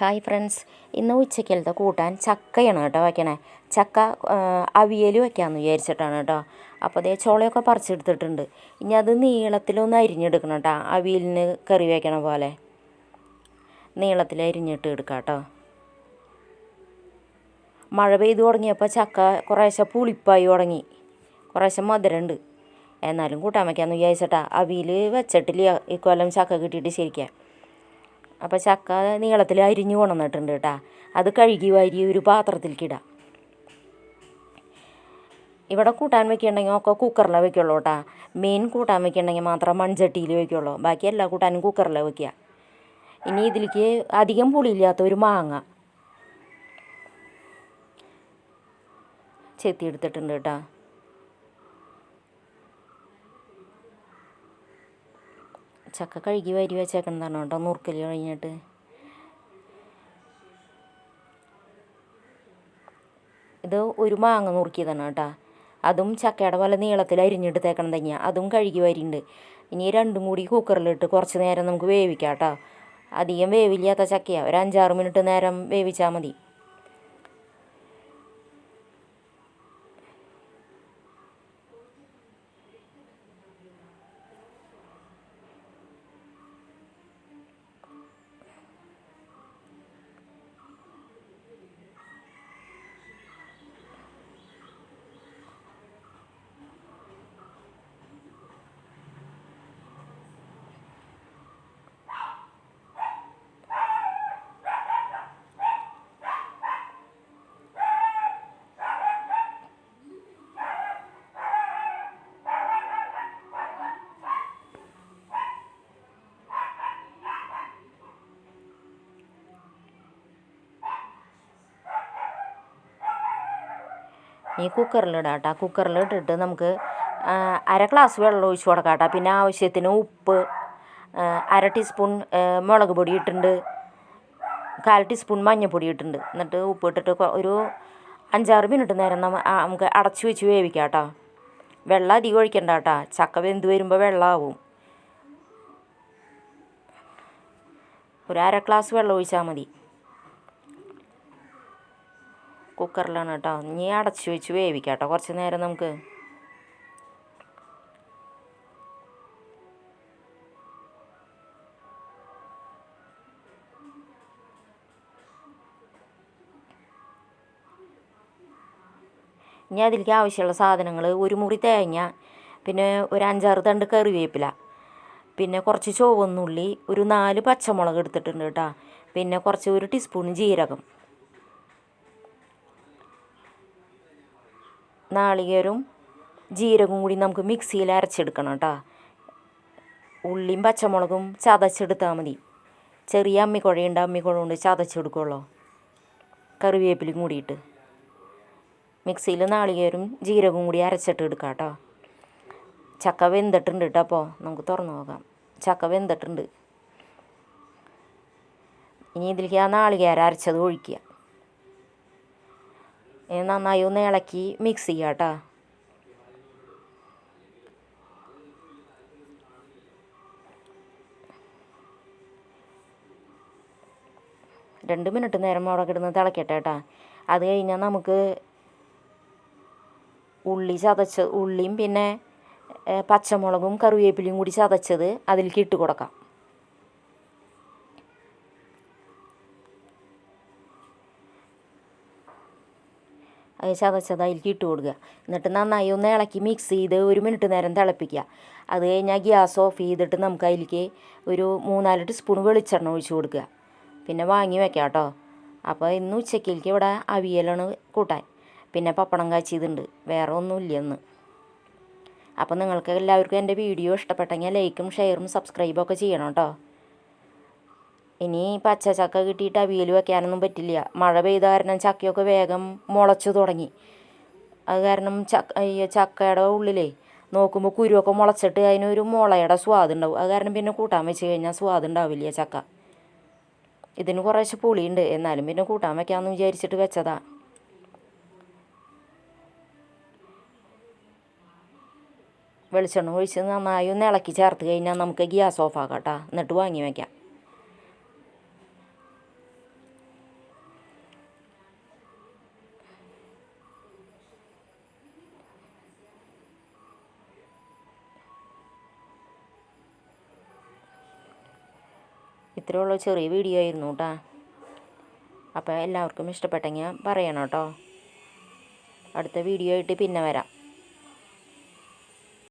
Hi friends. ഇന്ന് ഉച്ചക്കലത്തെ കൂട്ടാൻ ചക്കയാണ് കേട്ടോ വയ്ക്കണേ ചക്ക അവിയൽ വയ്ക്കാമെന്ന് വിചാരിച്ചിട്ടാണ് കേട്ടോ. അപ്പോൾ അതേ ചോളയൊക്കെ പറിച്ചെടുത്തിട്ടുണ്ട്. ഇനി അത് നീളത്തിലൊന്ന് അരിഞ്ഞെടുക്കണം കേട്ടോ. അവിയലിന് കറി വയ്ക്കണ പോലെ. നീളത്തിൽ അരിഞ്ഞിട്ട് എടുക്കാം കേട്ടോ. മഴ പെയ്തു തുടങ്ങിയപ്പോൾ ചക്ക കുറേശ്ശെ പുളിപ്പായി തുടങ്ങി. കുറേശ്ശെ മധുരമുണ്ട്. എന്നാലും കൂട്ടാൻ വയ്ക്കാമെന്ന് വിചാരിച്ചിട്ടാ. അവിയൽ വെച്ചിട്ടില്ല. ഇക്കൊല്ലം ചക്ക കിട്ടിയിട്ട് ശരിക്കാം. അപ്പോൾ ചക്ക നീളത്തിൽ അരിഞ്ഞു കൊണ്ടുവന്നിട്ടുണ്ട് കേട്ടോ. അത് കഴുകി വാരി ഒരു പാത്രത്തിലേക്ക് ഇടാം. ഇവിടെ കൂട്ടാൻ വെക്കുന്നുണ്ടെങ്കിൽ ഒക്കെ കുക്കറിലെ വെക്കുള്ളൂ കേട്ടോ. മീൻ കൂട്ടാൻ വെക്കുന്നുണ്ടെങ്കിൽ മാത്രം മൺചട്ടിയിൽ വെക്കുള്ളൂ. ബാക്കി എല്ലാ കൂട്ടാനും കുക്കറിലെ വെക്കുക. ഇനി ഇതിലേക്ക് അധികം പുളിയില്ലാത്ത ഒരു മാങ്ങ ചെത്തി എടുത്തിട്ടുണ്ട് കേട്ടോ. ചക്ക കഴുകി വരി വെച്ചേക്കുന്നതാണ് കേട്ടോ നുറുക്കൽ കഴിഞ്ഞിട്ട്. ഇത് ഒരു മാങ്ങ നുറുക്കിയതാണ് കേട്ടോ. അതും ചക്കയുടെ പോലെ നീളത്തിൽ അരിഞ്ഞെടുത്തേക്കണം തന്നെയാണ് അതും കഴുകി വരിയുണ്ട് ഇനി രണ്ടും കൂടി കുക്കറിലിട്ട് കുറച്ച് നേരം നമുക്ക് വേവിക്കാം കേട്ടോ. അധികം വേവില്ലാത്ത ചക്കയാണ് ഒരു അഞ്ചാറ് മിനിറ്റ് നേരം വേവിച്ചാൽ മതി. ഈ കുക്കറിലിടാം കേട്ടോ കുക്കറിലിട്ടിട്ട് നമുക്ക് അര ഗ്ലാസ് വെള്ളം ഒഴിച്ച് കൊടുക്കാം കേട്ടോ പിന്നെ ആവശ്യത്തിന് ഉപ്പ് അര ടീസ്പൂൺ മുളക് പൊടി ഇട്ടിട്ടുണ്ട്. കാൽ ടീസ്പൂൺ മഞ്ഞൾപ്പൊടി ഇട്ടിട്ടുണ്ട്. എന്നിട്ട് ഉപ്പ് ഇട്ടിട്ട് ഒരു അഞ്ചാറ് മിനിറ്റ് നേരം നമുക്ക് അടച്ചു വെച്ച് വേവിക്കാം കേട്ടോ വെള്ളം അധികം ഒഴിക്കണ്ട കേട്ടോ ചക്ക വെന്ത് വരുമ്പോൾ വെള്ളമാവും ഒരു അര ഗ്ലാസ് വെള്ളം ഒഴിച്ചാൽ മതി. കുക്കറിലാണ് കേട്ടോ. ഇനി അടച്ചു വെച്ച് വേവിക്കാം കേട്ടോ. കുറച്ച് നേരം നമുക്ക് ഇനി അതിലേക്ക് ആവശ്യമുള്ള സാധനങ്ങൾ ഒരു മുറി തേങ്ങ പിന്നെ ഒരു അഞ്ചാറ് തണ്ട് കറിവേപ്പില പിന്നെ കുറച്ച് ചുവന്നുള്ളി ഒരു നാല് പച്ചമുളക് എടുത്തിട്ടുണ്ട് കേട്ടോ. പിന്നെ കുറച്ച് ഒരു ടീസ്പൂൺ ജീരകം. നാളികേരവും ജീരകവും കൂടി നമുക്ക് മിക്സിയിൽ അരച്ചെടുക്കണം കേട്ടോ. ഉള്ളിയും പച്ചമുളകും ചതച്ചെടുത്താൽ മതി. ചെറിയ അമ്മിക്കുഴയുണ്ട് അമ്മിക്കുഴ കൊണ്ട് ചതച്ചെടുക്കുള്ളൂ കറിവേപ്പിലും കൂടിയിട്ട്. മിക്സിയിൽ നാളികേരും ജീരകവും കൂടി അരച്ചിട്ട് എടുക്കാം കേട്ടോ. ചക്ക വെന്തിട്ടുണ്ട് കേട്ടോ അപ്പോൾ നമുക്ക് തുറന്നു നോക്കാം. ചക്ക വെന്തിട്ടുണ്ട്. ഇനി ഇതിലേക്ക് ആ നാളികേരം അരച്ചത് ഒഴിക്കുക. നന്നായി ഒന്ന് ഇളക്കി മിക്സ് ചെയ്യുക കേട്ടോ രണ്ട് മിനിറ്റ് നേരം അവിടെ കിടന്ന് തിളക്കട്ടെ കേട്ടോ അത് കഴിഞ്ഞാൽ നമുക്ക് ഉള്ളി ചതച്ച ഉള്ളിയും പിന്നെ പച്ചമുളകും കറിവേപ്പിലയും കൂടി ചതച്ചത് അതിലേക്ക് ഇട്ട് കൊടുക്കാം. അത് അതിലേക്ക് ഇട്ട് കൊടുക്കുക. എന്നിട്ട് നന്നായി ഒന്ന് ഇളക്കി മിക്സ് ചെയ്ത് ഒരു മിനിറ്റ് നേരം തിളപ്പിക്കുക. അത് കഴിഞ്ഞാൽ ഗ്യാസ് ഓഫ് ചെയ്തിട്ട് നമുക്ക് അതിലേക്ക് ഒരു മൂന്നാൽ ടീസ്പൂൺ വെളിച്ചെണ്ണ ഒഴിച്ച് കൊടുക്കുക. പിന്നെ വാങ്ങി വെക്കാം കേട്ടോ. അപ്പോൾ ഇന്ന് ഉച്ചക്കിലേക്ക് ഇവിടെ അവിയലാണ് കൂട്ടാൻ. പിന്നെ പപ്പടം കാച്ചിയതുണ്ട്. വേറെ ഒന്നുമില്ല ഇന്ന്. അപ്പോൾ നിങ്ങൾക്ക് എല്ലാവർക്കും എന്റെ വീഡിയോ ഇഷ്ടപ്പെട്ടെങ്കിൽ ലൈക്കും ഷെയറും സബ്സ്ക്രൈബും ഒക്കെ ചെയ്യണം കേട്ടോ. ഇനി പച്ച ചക്ക കിട്ടിയിട്ട് അവിയൽ വെക്കാനൊന്നും പറ്റില്ല. മഴ പെയ്ത കാരണം ചക്കയൊക്കെ വേഗം മുളച്ചു തുടങ്ങി. അത് കാരണം ചക്ക ചക്കയുടെ ഉള്ളിലേ നോക്കുമ്പോൾ കുരുവൊക്കെ മുളച്ചിട്ട് അതിനൊരു മുളയുടെ സ്വാദ് ഉണ്ടാവും. അത് കാരണം പിന്നെ കൂട്ടാൻ വെച്ച് കഴിഞ്ഞാൽ സ്വാദ് ഉണ്ടാവില്ല ചക്ക. ഇതിന് കുറേശ്ശെ പുളിയുണ്ട്. എന്നാലും പിന്നെ കൂട്ടാൻ വെക്കാമെന്ന് വിചാരിച്ചിട്ട് വെച്ചതാ. വെളിച്ചെണ്ണ ഒഴിച്ച് നന്നായി ഒന്ന് ഇളക്കി ചേർത്ത് കഴിഞ്ഞാൽ നമുക്ക് ഗ്യാസ് ഓഫ് ആക്കാം കേട്ടോ. എന്നിട്ട് വാങ്ങി വയ്ക്കാം ഇത്രയേ ഉള്ളൂ ചെറിയ വീഡിയോ ആയിരുന്നു കേട്ടോ. അപ്പോൾ എല്ലാവർക്കും ഇഷ്ടപ്പെട്ടെങ്കിൽ പറയണം കേട്ടോ. അടുത്ത വീഡിയോ ആയിട്ട് പിന്നെ വരാം.